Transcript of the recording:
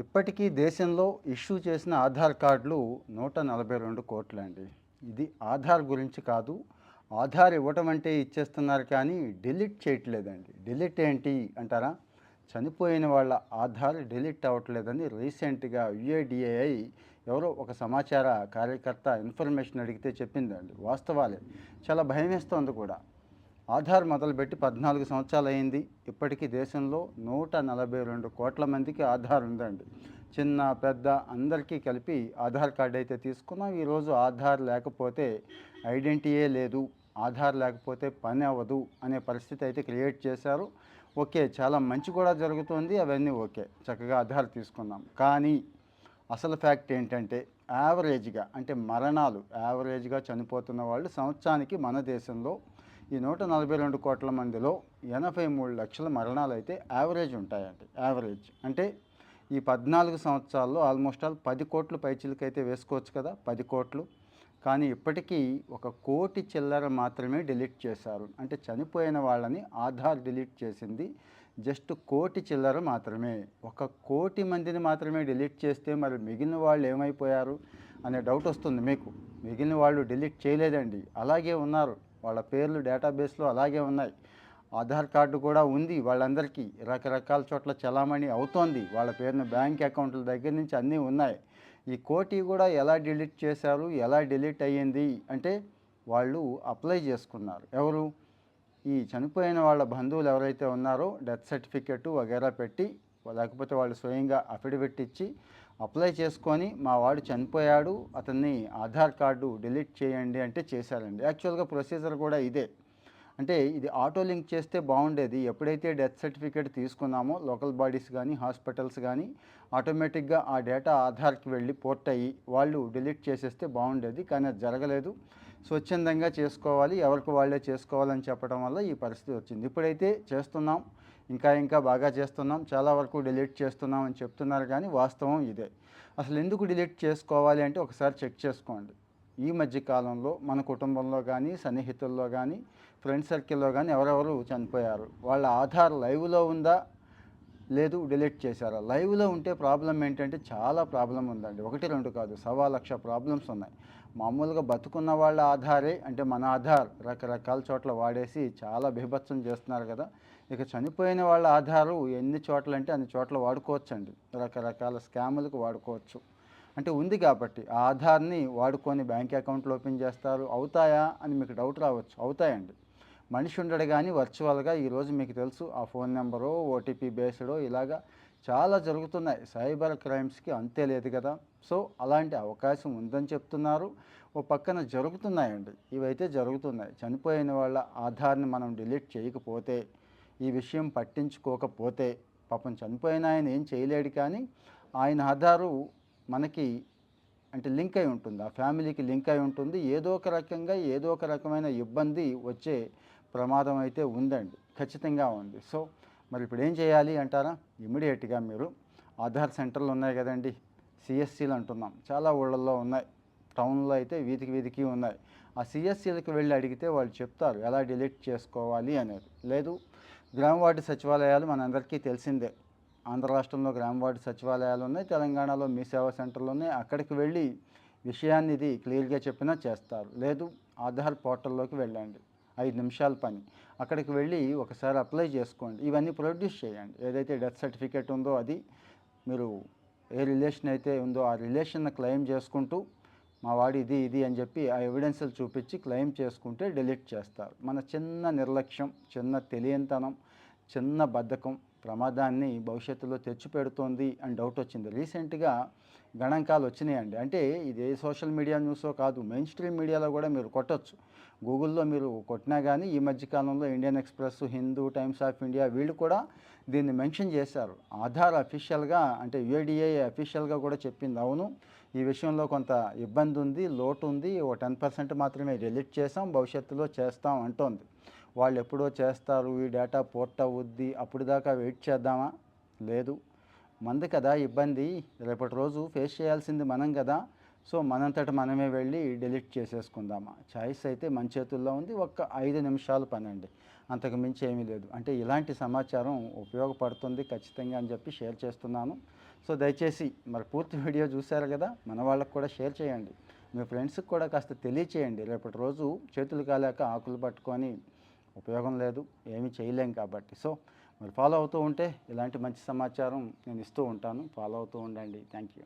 ఇప్పటికీ దేశంలో ఇష్యూ చేసిన ఆధార్ కార్డులు నూట నలభై రెండు కోట్లండి. ఇది ఆధార్ గురించి కాదు ఆధార్ ఇవ్వటం అంటే ఇచ్చేస్తున్నారు కానీ డిలీట్ చేయట్లేదండి. డిలీట్ ఏంటి అంటారా? చనిపోయిన వాళ్ళ ఆధార్ డిలీట్ అవ్వట్లేదని రీసెంట్గా యుఏడిఏఐ ఎవరో ఒక సమాచార కార్యకర్త ఇన్ఫర్మేషన్ అడిగితే చెప్పిందండి వాస్తవాలే. చాలా భయం వేస్తోంది కూడా. ఆధార్ మొదలుపెట్టి పద్నాలుగు సంవత్సరాలు అయింది ఇప్పటికీ దేశంలో నూట నలభై రెండు కోట్ల మందికి ఆధార్ ఉందండి. చిన్న పెద్ద అందరికీ కలిపి ఆధార్ కార్డు అయితే తీసుకున్నాం. ఈరోజు ఆధార్ లేకపోతే ఐడెంటిటీయే లేదు. ఆధార్ లేకపోతే పని అవ్వదు అనే పరిస్థితి అయితే క్రియేట్ చేశారు. ఓకే చాలా మంచి కూడా జరుగుతుంది. అవన్నీ ఓకే చక్కగా ఆధార్ తీసుకున్నాం. కానీ అసలు ఫ్యాక్ట్ ఏంటంటే యావరేజ్గా అంటే మరణాలు యావరేజ్గా చనిపోతున్న వాళ్ళు సంవత్సరానికి మన దేశంలో ఈ నూట నలభై రెండు కోట్ల మందిలో ఎనభై మూడు లక్షల మరణాలు అయితే యావరేజ్ ఉంటాయండి యావరేజ్. అంటే ఈ పద్నాలుగు సంవత్సరాల్లో ఆల్మోస్ట్ ఆల్ పది కోట్లు పైచిలకైతే వేసుకోవచ్చు కదా పది కోట్లు. కానీ ఇప్పటికీ ఒక కోటి చిల్లర మాత్రమే డిలీట్ చేశారు. అంటే చనిపోయిన వాళ్ళని ఆధార్ డిలీట్ చేసింది జస్ట్ కోటి చిల్లర మాత్రమే. ఒక కోటి మందిని మాత్రమే డిలీట్ చేస్తే మరి మిగిలిన వాళ్ళు ఏమైపోయారు అనే డౌట్ వస్తుంది మీకు. మిగిలిన వాళ్ళు డిలీట్ చేయలేదండి. అలాగే ఉన్నారు. వాళ్ళ పేర్లు డేటాబేస్లో అలాగే ఉన్నాయి. ఆధార్ కార్డు కూడా ఉంది వాళ్ళందరికీ. రకరకాల చోట్ల చలామణి అవుతోంది. వాళ్ళ పేరున బ్యాంక్ అకౌంట్ల దగ్గర నుంచి అన్నీ ఉన్నాయి. ఈ కోటి కూడా ఎలా డిలీట్ చేశారు? ఎలా డిలీట్ అయ్యింది? అంటే వాళ్ళు అప్లై చేసుకున్నారు. ఎవరు? ఈ చనిపోయిన వాళ్ళ బంధువులు ఎవరైతే ఉన్నారో డెత్ సర్టిఫికెట్ వగేరా పెట్టి లేకపోతే వాళ్ళు స్వయంగా అఫిడవిట్ ఇచ్చి అప్లై చేసుకొని మా వాడు చనిపోయాడు అతన్ని ఆధార్ కార్డు డిలీట్ చేయండి అంటే చేశారండి. యాక్చువల్గా ప్రొసీజర్ కూడా ఇదే. అంటే ఇది ఆటో లింక్ చేస్తే బాగుండేది. ఎప్పుడైతే డెత్ సర్టిఫికేట్ తీసుకున్నామో లోకల్ బాడీస్ కానీ హాస్పిటల్స్ కానీ ఆటోమేటిక్గా ఆ డేటా ఆధార్కి వెళ్ళి పోర్ట్ అయ్యి వాళ్ళు డిలీట్ చేసేస్తే బాగుండేది. కానీ అది జరగలేదు. స్వచ్ఛందంగా చేసుకోవాలి. ఎవరికి వాళ్ళే చేసుకోవాలని చెప్పడం వల్ల ఈ పరిస్థితి వచ్చింది. ఇప్పుడైతే చేస్తున్నాం. ఇంకా ఇంకా బాగా చేస్తున్నాం చాలా వరకు డిలీట్ చేస్తున్నాం అని చెప్తున్నారు కానీ వాస్తవం ఇదే. అసలు ఎందుకు డిలీట్ చేసుకోవాలి అంటే ఒకసారి చెక్ చేసుకోండి. ఈ మధ్య కాలంలో మన కుటుంబంలో కానీ సన్నిహితుల్లో కానీ ఫ్రెండ్ సర్కిల్లో కానీ ఎవరెవరు చనిపోయారు? వాళ్ళ ఆధార్ లైవ్లో ఉందా? లేదు డిలీట్ చేశారా. లైవ్లో ఉంటే ప్రాబ్లం ఏంటంటే చాలా ప్రాబ్లం ఉందండి. ఒకటి రెండు కాదు సవా లక్ష ప్రాబ్లమ్స్ ఉన్నాయి. మామూలుగా బతుకున్న వాళ్ళ ఆధారే అంటే మన ఆధార్ రకరకాల చోట్ల వాడేసి చాలా బీభత్సం చేస్తున్నారు కదా. ఇక చనిపోయిన వాళ్ళ ఆధారు ఎన్ని చోట్ల అంటే అన్ని చోట్ల వాడుకోవచ్చండి. రకరకాల స్కాములకు వాడుకోవచ్చు. అంటే ఉంది కాబట్టి ఆ ఆధార్ని వాడుకొని బ్యాంక్ అకౌంట్లు ఓపెన్ చేస్తారు. అవుతాయా అని మీకు డౌట్ రావచ్చు. అవుతాయండి. మనిషి ఉండడు కానీ వర్చువల్గా ఈరోజు మీకు తెలుసు ఆ ఫోన్ నెంబరు ఓటీపీ బేస్డో ఇలాగా చాలా జరుగుతున్నాయి. సైబర్ క్రైమ్స్కి అంతే లేదు కదా. సో అలాంటి అవకాశం ఉందని చెప్తున్నారు. ఓ పక్కన జరుగుతున్నాయండి. ఇవైతే జరుగుతున్నాయి. చనిపోయిన వాళ్ళ ఆధార్ని మనం డిలీట్ చేయకపోతే ఈ విషయం పట్టించుకోకపోతే పాపం చనిపోయిన ఆయన ఏం చేయలేడు కానీ ఆయన ఆధారు మనకి అంటే లింక్ అయి ఉంటుంది. ఆ ఫ్యామిలీకి లింక్ అయి ఉంటుంది. ఏదో ఒక రకంగా ఏదో ఒక రకమైన ఇబ్బంది వచ్చే ప్రమాదం అయితే ఉందండి. ఖచ్చితంగా ఉంది. సో మరి ఇప్పుడు ఏం చేయాలి అంటారా? ఇమీడియట్గా మీరు ఆధార్ సెంటర్లు ఉన్నాయి కదండి. సిఎస్సీలు అంటున్నాం. చాలా ఊళ్ళల్లో ఉన్నాయి. టౌన్లో అయితే వీధికి వీధికి ఉన్నాయి. ఆ సిఎస్సీలకు వెళ్ళి అడిగితే వాళ్ళు చెప్తారు ఎలా డిలీట్ చేసుకోవాలి అనేది. లేదు గ్రామ వార్డు సచివాలయాలు మనందరికీ తెలిసిందే. ఆంధ్ర రాష్ట్రంలో గ్రామ వార్డు సచివాలయాలు ఉన్నాయి తెలంగాణలో మీ సేవా సెంటర్లు ఉన్నాయి. అక్కడికి వెళ్ళి విషయాన్ని ఇది క్లియర్గా చెప్పినా చేస్తారు. లేదు ఆధార్ పోర్టల్లోకి వెళ్ళండి. ఐదు నిమిషాల పని. అక్కడికి వెళ్ళి ఒకసారి అప్లై చేసుకోండి. ఇవన్నీ ప్రొడ్యూస్ చేయండి. ఏదైతే డెత్ సర్టిఫికేట్ ఉందో అది మీరు ఏ రిలేషన్ అయితే ఉందో ఆ రిలేషన్ క్లెయిమ్ చేసుకుంటూ మా వాడు ఇది ఇది అని చెప్పి ఆ ఎవిడెన్స్లు చూపించి క్లెయిమ్ చేసుకుంటే డిలీట్ చేస్తారు. మన చిన్న నిర్లక్ష్యం చిన్న తెలియంతనం చిన్న బద్ధకం ప్రమాదాన్ని భవిష్యత్తులో తెచ్చిపెడుతోంది అని డౌట్ వచ్చింది. రీసెంట్గా గణాంకాలు వచ్చినాయండి. అంటే ఇది ఏ సోషల్ మీడియా న్యూసో కాదు మెయిన్ స్ట్రీమ్ మీడియాలో కూడా మీరు కొట్టచ్చు. గూగుల్లో మీరు కొట్టినా కానీ ఈ మధ్యకాలంలో Indian Express Hindu Times of India వీళ్ళు కూడా దీన్ని మెన్షన్ చేశారు. ఆధార్ అఫీషియల్గా అంటే యూఏడిఏ అఫీషియల్గా కూడా చెప్పింది. అవును ఈ విషయంలో కొంత ఇబ్బంది ఉంది లోటు ఉంది ఓ టెన్ పర్సెంట్ మాత్రమే డిలీట్ చేసాం భవిష్యత్తులో చేస్తాం అంటోంది. వాళ్ళు ఎప్పుడో చేస్తారు ఈ డేటా పోర్ట్ అవుద్ది అప్పుడు దాకా వెయిట్ చేద్దామా? లేదు. మంది కదా ఇబ్బంది. రేపటి రోజు ఫేస్ చేయాల్సింది మనం కదా. సో మనంతట మనమే వెళ్ళి డిలీట్ చేసేసుకుందామా? చాయిస్ అయితే మన చేతుల్లో ఉంది. ఒక్క ఐదు నిమిషాలు పని అండి అంతకు మించి ఏమీ లేదు. అంటే ఇలాంటి సమాచారం ఉపయోగపడుతుంది ఖచ్చితంగా అని చెప్పి షేర్ చేస్తున్నాను. సో దయచేసి మరి పూర్తి వీడియో చూశారు కదా? మన వాళ్ళకు కూడా షేర్ చేయండి. మీ ఫ్రెండ్స్కి కూడా కాస్త తెలియచేయండి. రేపటి రోజు చేతులు కాలేక ఆకులు పట్టుకొని ఉపయోగం లేదు. ఏమీ చేయలేం కాబట్టి. సో మరి ఫాలో అవుతూ ఉంటే ఇలాంటి మంచి సమాచారం నేను ఇస్తూ ఉంటాను. ఫాలో అవుతూ ఉండండి. Thank you.